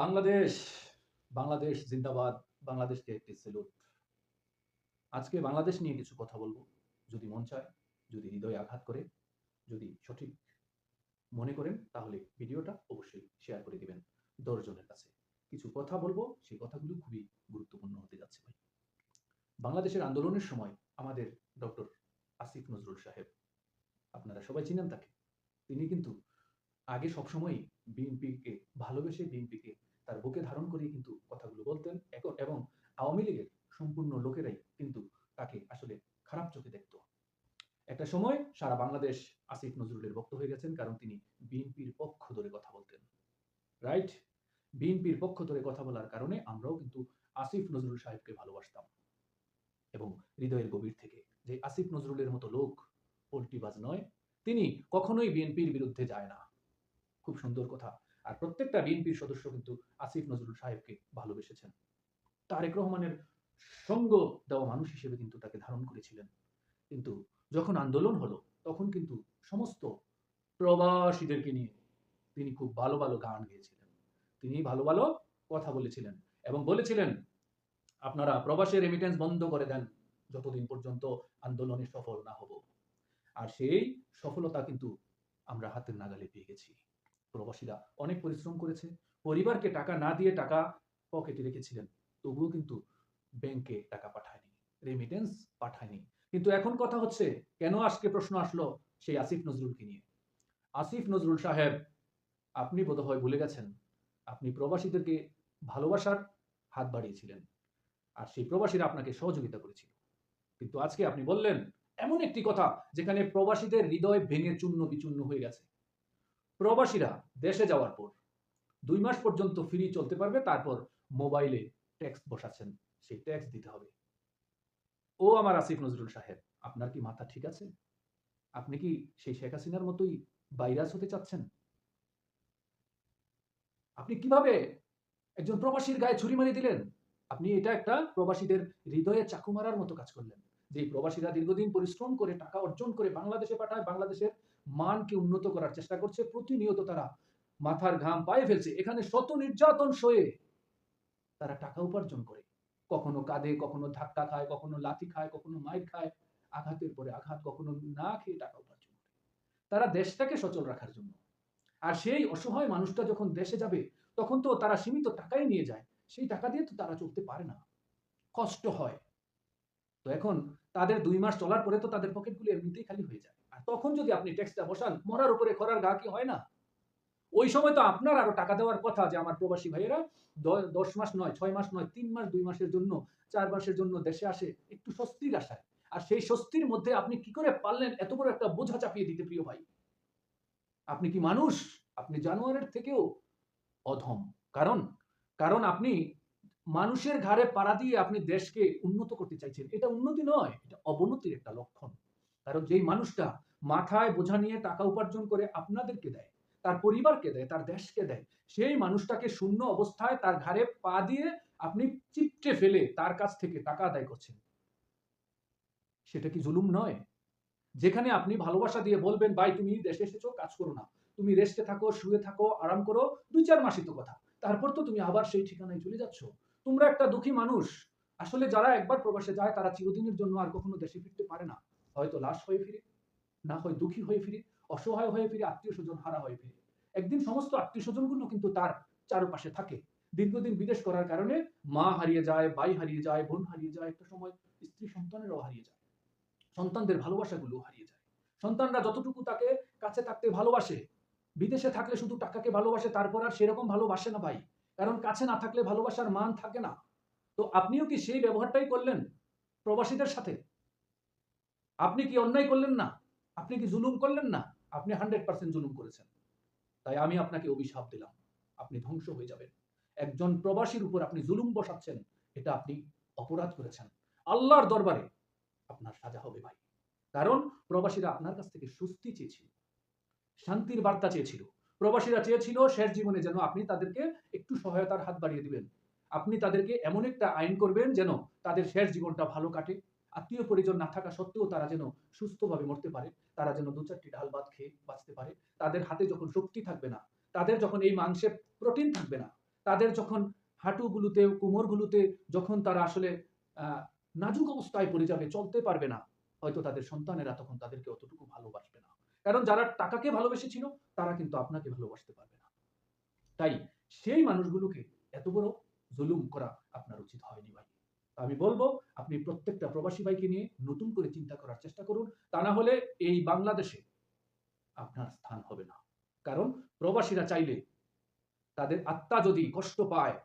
বাংলাদেশ বাংলাদেশ জিন্দাবাদ, বাংলাদেশকে একটি সেলুট আজকে বাংলাদেশ নিয়ে কিছু কথা বলব। যদি মন চায়, যদি হৃদয়ে আঘাত করে, যদি সঠিক মনে করেন, তাহলে ভিডিওটা অবশ্যই শেয়ার করে দিবেন দশজনের কাছে। কিছু কথা বলব, সেই কথাগুলো খুবই গুরুত্বপূর্ণ হতে যাচ্ছে ভাই। বাংলাদেশের আন্দোলনের সময় আমাদের ডক্টর আসিফ নজরুল সাহেব, আপনারা সবাই চিনেন তাকে। তিনি কিন্তু আগে সবসময় বিএনপিকে ভালোবেসে বিএনপিকে তার বুকে ধারণ করে কিন্তু কথাগুলো বলতেন। এবং আওয়ামী লীগের সম্পূর্ণ লোকেরাই কিন্তু তাকে আসলে খারাপ চোখে দেখত। একটা সময় সারা বাংলাদেশ আসিফ নজরুলের ভক্ত হয়ে গেছেন কারণ তিনি বিএনপির পক্ষ ধরে কথা বলতেন। রাইট বিএনপির পক্ষ ধরে কথা বলার কারণে আমরাও কিন্তু আসিফ নজরুল সাহেবকে ভালোবাসতাম। এবং হৃদয়ের গভীর থেকে যে আসিফ নজরুলের মতো লোক পোল্টিবাজ নয়, তিনি কখনোই বিএনপির বিরুদ্ধে যায় না। খুব সুন্দর কথা। আর প্রত্যেকটা বিএনপির সদস্য কিন্তু আসিফ নজরুল সাহেবকে ভালোবেসেছেন। তারেক রহমানের সঙ্গ দেওয়া মানুষ হিসেবে কিন্তু তাকে ধারণ করেছিলেন। কিন্তু যখন আন্দোলন হলো, তখন কিন্তু সমস্ত প্রবাসীদেরকে নিয়ে তিনি খুব ভালো ভালো গান গেয়েছিলেন। তিনি ভালো ভালো কথা বলেছিলেন এবং বলেছিলেন, আপনারা প্রবাসের রেমিটেন্স বন্ধ করে দেন, যতদিন পর্যন্ত আন্দোলনে সফল না হব। আর সেই সফলতা কিন্তু আমরা হাতের নাগালে পেয়ে গেছি। প্রবাসীরা অনেক পরিশ্রম করেছে। পরিবারকে টাকা না দিয়ে টাকা পকেটে রেখেছিলেন। তবুও কিন্তু ব্যাংকে টাকা পাঠায়নি রেমিটেন্স পাঠায়নি। কিন্তু এখন কথা হচ্ছে, কেন আজকে প্রশ্ন আসলো সেই আসিফ নজরুলকে নিয়ে? আসিফ নজরুল সাহেব, আপনি বোধহয় ভুলে গেছেন, আপনি প্রবাসীদেরকে ভালোবাসার হাত বাড়িয়েছিলেন। আর সেই প্রবাসীরা আপনাকে সহযোগিতা করেছিল। কিন্তু আজকে আপনি বললেন, এমন একটি কথা যেখানে প্রবাসীদের হৃদয় ভেঙে চূর্ণ বিচূর্ণ হয়ে গেছে। প্রবাসীরা দেশে যাওয়ার পর দুই মাস পর্যন্ত ফ্রি চলতে পারবে, তারপর মোবাইলে ট্যাক্স বসাচ্ছেন, সেই ট্যাক্স দিতে হবে। ও আমার আসিফ নজরুল সাহেব, আপনার কি মাথা ঠিক আছে? আপনি কি সেই শেখ হাসিনার মতোই ভাইরাস হতে চাচ্ছেন? আপনি কীভাবে একজন প্রবাসীর গায়ে ছুরি মারি দিলেন? আপনি এটা একটা প্রবাসীদের হৃদয়ে চাকু মারার মতো কাজ করলেন। যে প্রবাসীরা দীর্ঘদিন পরিশ্রম করে টাকা অর্জন করে বাংলাদেশে পাঠায়, বাংলাদেশের মানকে উন্নত করার চেষ্টা করছে, প্রতিনিয়ত তারা মাথার ঘাম পায়ে ফেলছে। এখানে শত নির্যাতন সয়ে তারা টাকা উপার্জন করে। কখনো কাঁধে, কখনো ধাক্কা খায়, কখনো লাথি খায়, কখনো মাইর খায়, আঘাতের পরে আঘাত, কখনো না খেয়ে টাকা উপার্জন করে। তারা দেশটাকে সচল রাখার জন্য। আর সেই অসহায় মানুষটা যখন দেশে যাবে, তখন তো তারা সীমিত টাকাই নিয়ে যায়। সেই টাকা দিয়ে তো তারা চলতে পারে না। কষ্ট হয়। তো এখন তাদের দুই মাস চলার পরে তো তাদের পকেটগুলি এমনিতেই খালি হয়ে যায়। তখন যদি আপনি ট্যাক্সটা বসান, মরার উপরে খরার গা কি হয় না? ওই সময় তো আপনার আরও টাকা দেওয়ার কথা যে আমার প্রবাসী ভাইয়েরা দশ মাস নয়, ছয় মাস নয়, তিন মাস, দুই মাসের জন্য, চার মাসের জন্য দেশে আসে, একটু স্বস্তির আশায়। আর সেই স্বস্তির মধ্যে আপনি কি করে পারলেন এত বড় একটা বোঝা চাপিয়ে দিতে প্রিয় ভাই? আপনি কি মানুষ? আপনি জানোয়ারের থেকেও অধম। কারণ কারণ আপনি মানুষের ঘাড়ে পাড়া দিয়ে আপনি দেশকে উন্নত করতে চাইছেন। এটা উন্নতি নয়, এটা অবনতির একটা লক্ষণ। কারণ যেই মানুষটা মাথায় বোঝা নিয়ে টাকা উপার্জন করে আপনাদেরকে দেয়, তার পরিবারকে দেয়, তার দেশকে দেয়। সেই মানুষটাকে শূন্য অবস্থায় তার ঘাড়ে পা দিয়ে আপনি চিপটে ফেলে তার কাছ থেকে টাকা আদায় করছেন। সেটা কি জুলুম নয়? যেখানে আপনি ভালোবাসা দিয়ে বলবেন, ভাই, তুমি দেশে এসেছ, কাজ করো না। তুমি রেস্টে থাকো, শুয়ে থাকো, আরাম করো, দুই চার মাসই তো কথা। তারপর তো তুমি আবার সেই ঠিকানায় চলে যাচ্ছ। তোমরা একটা দুঃখী মানুষ। আসলে যারা একবার প্রবাসে যায়, তারা চিরদিনের জন্য আর কখনো দেশে ফিরতে পারে না। হয়তো লাশ হয়ে ফিরে না হয় দুঃখী হয়ে ফিরে, অসহায় হয়ে ফিরে, আত্মীয় স্বজন হারা হয়ে ফিরে। একদিন সমস্ত আত্মীয় স্বজনগুলো কিন্তু তার চারপাশে থাকে। দীর্ঘদিন বিদেশ করার কারণে মা হারিয়ে যায়, ভাই হারিয়ে যায়, বোন হারিয়ে যায়, একটা সময় স্ত্রী সন্তানেরও হারিয়ে যায়। সন্তানদের ভালোবাসাগুলো হারিয়ে যায়। সন্তানরা যতটুকু তাকে কাছে থাকতে ভালোবাসে, বিদেশে থাকলে শুধু টাকাকে ভালোবাসে, তারপর আর সেরকম ভালোবাসে না ভাই। কারণ কাছে না থাকলে ভালোবাসার মান থাকে না। তো আপনিও কি সেই ব্যবহারটাই করলেন প্রবাসীদের সাথে? আপনি কি অন্যায় করলেন না? আপনি কি জুলুম করলেন না? আপনি হান্ড্রেড পার্সেন্ট জুলুম করেছেন। তাই আমি আপনাকে অভিশাপ দিলাম। আপনি ধ্বংস হয়ে যাবেন। একজন প্রবাসীর উপর আপনি জুলুম বসাচ্ছেন, এটা আপনি অপরাধ করেছেন। আল্লাহর দরবারে আপনার সাজা হবে ভাই। কারণ প্রবাসীরা আপনার কাছ থেকে স্বস্তি চেয়েছিল, শান্তির বার্তা চেয়েছিল। প্রবাসীরা চেয়েছিল শেষ জীবনে যেন আপনি তাদেরকে একটু সহায়তার হাত বাড়িয়ে দিবেন। আপনি তাদেরকে এমন একটা আইন করবেন যেন তাদের শেষ জীবনটা ভালো কাটে। আত্মীয় পরিজন না থাকা সত্ত্বেও তারা যেন সুস্থভাবে মরতে পারে, তারা যেন দু চারটি ডাল ভাত খেয়ে বাঁচতে পারে, তাদের হাতে যখন শক্তি থাকবে না, তাদের যখন এই মাংসে প্রোটিন থাকবে না, তাদের যখন হাঁটুগুলোতে, কোমরগুলোতে যখন তারা আসলে নাজুক অবস্থায় পড়ে যাবে, চলতে পারবে না, হয়তো তাদের সন্তানেরা তখন তাদেরকে অতটুকু ভালোবাসবে না। কারণ যারা টাকাকে ভালোবেসেছিল, তারা কিন্তু আপনাকে ভালোবাসতে পারবে না। তাই সেই মানুষগুলোকে এত বড় জুলুম করা আপনার উচিত হয়নি ভাই। আমি বলব, আপনি প্রত্যেকটা প্রবাসী ভাইকে নিয়ে নতুন করে চিন্তা করার চেষ্টা করুন। তা না হলে এই বাংলাদেশে আপনার স্থান হবে না। কারণ প্রবাসীরা চাইলে তাদের আত্মা যদি কষ্ট পায়,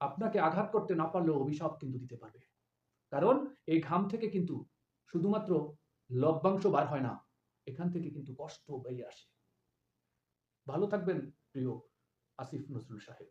আপনাকে আঘাত করতে না পারলেও অভিশাপ কিন্তু দিতে পারবে। কারণ এই ঘাম থেকে কিন্তু শুধুমাত্র লভ্যাংশ বার হয় না, এখান থেকে কিন্তু কষ্ট বেরিয়ে আসে। ভালো থাকবেন প্রিয় আসিফ নজরুল সাহেব।